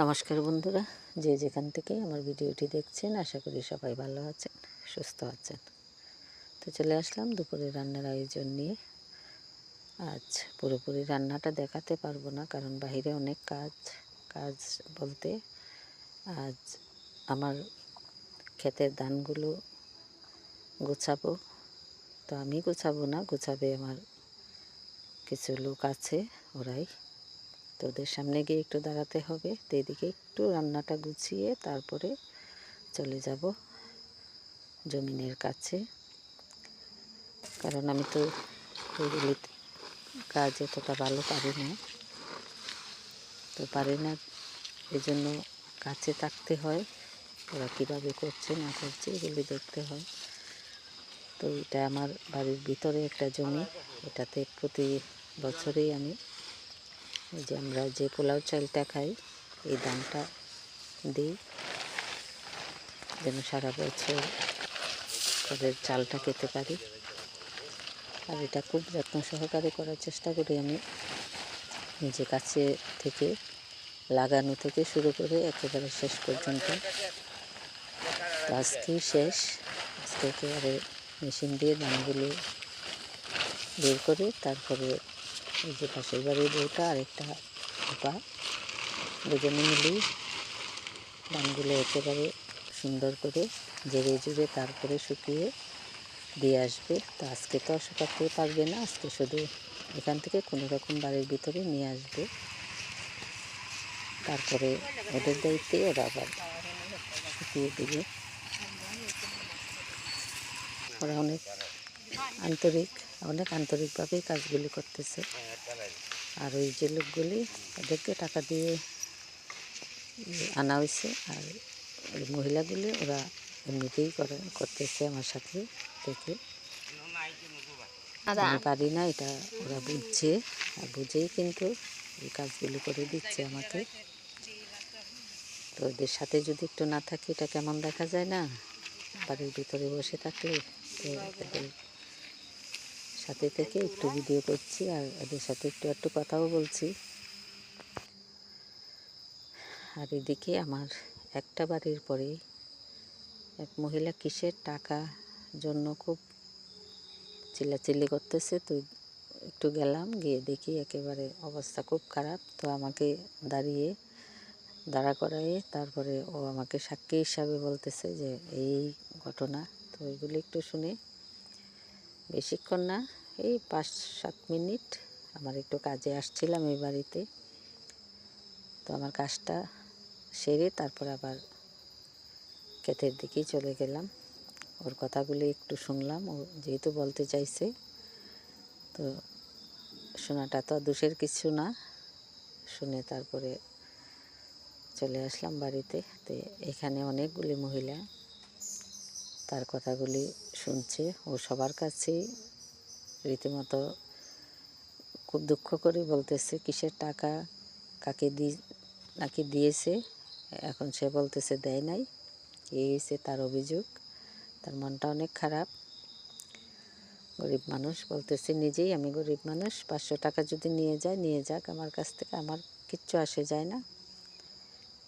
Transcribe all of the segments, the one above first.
নমস্কার বন্ধুরা, যে যেখান থেকে আমার ভিডিওটি দেখছেন, আশা করি সবাই ভালো আছেন, সুস্থ আছেন। তো চলে আসলাম দুপুরে রান্নার আয়োজন নিয়ে। আজ পুরোপুরি রান্নাটা দেখাতে পারব না, কারণ বাইরে অনেক কাজ কাজ বলতে আজ আমার ক্ষেতের ধানগুলো গোছাবো। তো আমি গোছাবো না, গোছাবে আমার কিছু লোক আছে, ওরাই। তো ওদের সামনে গিয়ে একটু দাঁড়াতে হবে। তো এদিকে একটু রান্নাটা গুছিয়ে তারপরে চলে যাব জমিনের কাছে। কারণ আমি তো কাজ এতটা ভালো পারি না। তো পারি না এই জন্য কাছে থাকতে হয়। ওরা কীভাবে করছে, না করছে, এগুলি দেখতে হয়। তো এটা আমার বাড়ির ভিতরে একটা জমি। এটাতে প্রতি বছরেই আমি এই যে আমরা যে পোলাও চালটা খাই এই দামটা দিই। যেন সারা বছর তাদের চালটা খেতে পারি। আর এটা খুব যত্ন সহকারে করার চেষ্টা করি আমি। নিজে কাছে থেকে, লাগানো থেকে শুরু করে একেবারে শেষ পর্যন্ত। আজকেই শেষ। আজকে একেবারে মেশিন দিয়ে ধানগুলো বের করে তারপরে এই যে পাশের বাড়ির বউটা, আরেকটা আপা, দুজনে মিলেই ধানগুলো একেবারে সুন্দর করে জেরে জুড়ে তারপরে শুকিয়ে দিয়ে আসবে। তো আজকে তো আর শুকাতে পারবে না, আজকে শুধু এখান থেকে কোনো রকম বাড়ির ভিতরে নিয়ে আসবে। তারপরে ওদের দায়িত্বে ওরা আবার শুকিয়ে দেবে। ওরা অনেক আন্তরিক। অনেক আন্তরিকভাবেই কাজগুলি করতেছে। আর ওই যে লোকগুলি ওদেরকে টাকা দিয়ে আনা হয়েছে আর ওই মহিলাগুলি ওরা এমনিতেই করে করতেছে আমার সাথে থেকে আমি পারি না এটা ওরা বুঝছে আর বুঝেই কিন্তু এই কাজগুলি করে দিচ্ছে আমাকে। তো ওদের সাথে যদি একটু না থাকি এটা কেমন দেখা যায় না? বাড়ির ভিতরে বসে থাকলে তো সাথে থেকে একটু ভিডিও করছি আর এদের সাথে একটু একটু কথাও বলছি। আর এদিকে আমার একটা বাড়ির পরে এক মহিলা কিসের টাকা জন্য খুব চিল্লাচিল্লি করতেছে, তো একটু গেলাম, গিয়ে দেখি একেবারে অবস্থা খুব খারাপ, তো আমাকে দাঁড়িয়ে, দাঁড়া করাইয়ে তারপরে ও আমাকে সাক্ষী হিসাবে বলতেছে যে এই ঘটনা, তো ওইগুলি একটু শুনে বেশিক্ষণ না, এই পাঁচ সাত মিনিট আমার একটু কাজে আসছিলাম এই বাড়িতে। তো আমার কাজটা সেরে তারপর আবার ক্ষেতের দিকেই চলে গেলাম। ওর কথাগুলি একটু শুনলাম, ও যেহেতু বলতে চাইছে, তো শোনাটা তো দোষের কিছু না। শুনে তারপরে চলে আসলাম বাড়িতে। তো এখানে অনেকগুলি মহিলা তার কথাগুলি শুনছে ও সবার কাছেই রীতিমতো খুব দুঃখ করে বলতেছে, কিসের টাকা কাকে দি, নাকি দিয়েছে? এখন সে বলতেছে, দেয় নাই। এই হয়েছে তার অভিযোগ। তার মনটা অনেক খারাপ। গরিব মানুষ বলতেছে, নিজেই আমি গরিব মানুষ, পাঁচশো টাকা যদি নিয়ে যায়, নিয়ে যাক, আমার কাছ থেকে আমার কিচ্ছু আসে যায় না।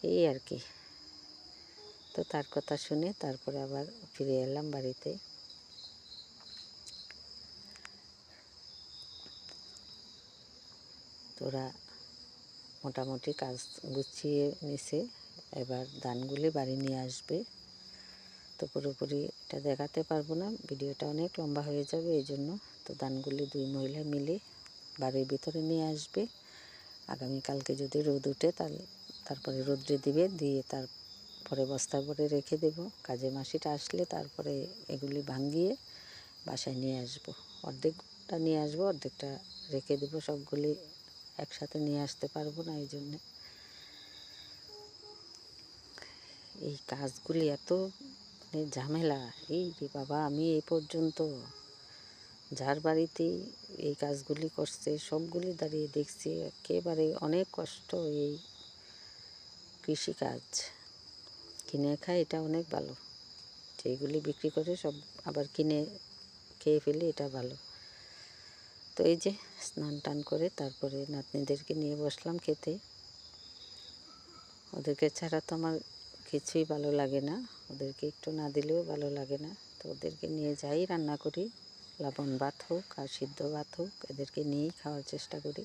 এই আর কি। তো তার কথা শুনে তারপরে আবার ফিরে এলাম বাড়িতে। তোরা মোটামুটি কাজ গুছিয়ে নিছে, এবার ধানগুলি বাড়ি নিয়ে আসবে। তো পুরোপুরি এটা দেখাতে পারব না, ভিডিওটা অনেক লম্বা হয়ে যাবে, এই জন্য তো ধানগুলি দুই মহিলা মিলে বাড়ির ভিতরে নিয়ে আসবে। আগামীকালকে যদি রোদ উঠে তাহলে তারপরে রোদ্রে দিবে, দিয়ে তারপরে বস্তার পরে রেখে দেব। কাজে মাসিটা আসলে তারপরে এগুলি ভাঙ্গিয়ে বাসায় নিয়ে আসব। অর্ধেকটা নিয়ে আসব, অর্ধেকটা রেখে দেবো। সবগুলি একসাথে নিয়ে আসতে পারব না এই জন্যে এই কাজগুলি এত মানে ঝামেলা। এই রে বাবা, আমি এই পর্যন্ত যার বাড়িতেই এই কাজগুলি করছে, সবগুলি দাঁড়িয়ে দেখছি। একেবারে অনেক কষ্ট এই কৃষিকাজ। কিনে খায়, এটা অনেক ভালো। যেগুলি বিক্রি করে সব আবার কিনে খেয়ে ফেলে, এটা ভালো। তো এই যে স্নান টান করে তারপরে নাতনিদেরকে নিয়ে বসলাম খেতে। ওদেরকে ছাড়া তো আমার কিছুই ভালো লাগে না। ওদেরকে একটু না দিলেও ভালো লাগে না। তো ওদেরকে নিয়ে যাই, রান্না করি। লবণ ভাত হোক আর সিদ্ধ ভাত হোক, এদেরকে নিয়েই খাওয়ার চেষ্টা করি।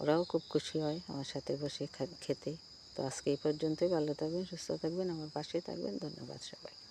ওরাও খুব খুশি হয় আমার সাথে বসে খেতে। তো আজকে এই পর্যন্তই ভালো থাকবেন সুস্থ থাকবেন আমার পাশে থাকবেন ধন্যবাদ সবাই